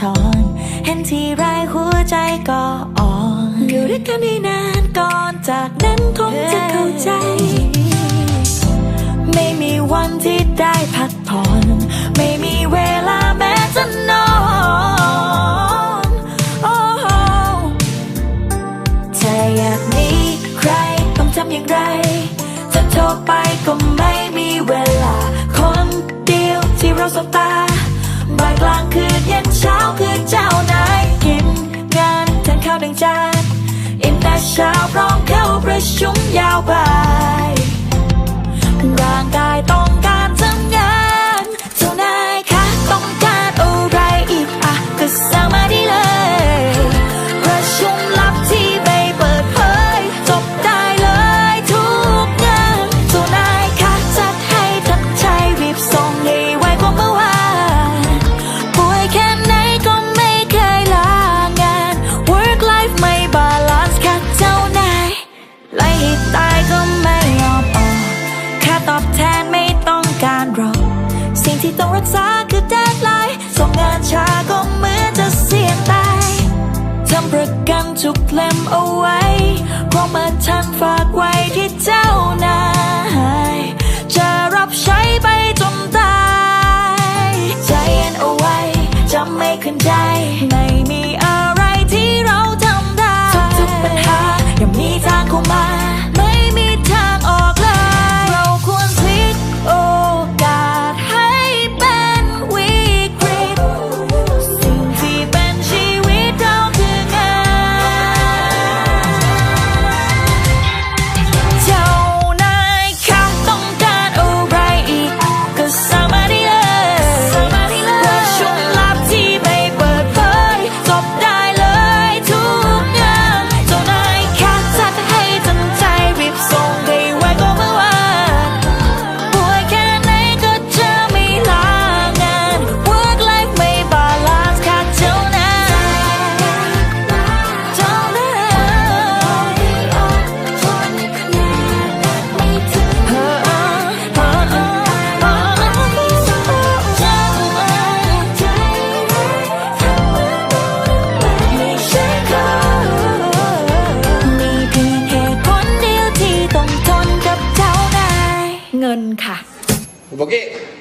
ทองเห็นทีไรหัวใจก็อ่อนอยู่ด้วยกันได้นานก่อนจากนั้นคงจะเข้าใจ ไม่มีวันที่ได้พักผ่อนไม่มีเวลาแม้จะนอนโอ้ถ้าอยากมีใครต้องทำอย่างไรจะโทรไป ช้าพร้อม ต้องรักษาคือเดดไลน์ส่งงานช้าก็เหมือนจะเสี่ยงตายทำประกันทุกเล่มเอาไว้เพราะมาทันฝากไว้ที่เจ้านายจะรับใช้ไปจนตายใจเย็นเอาไว้จะไม่ขึ้นใจ Por?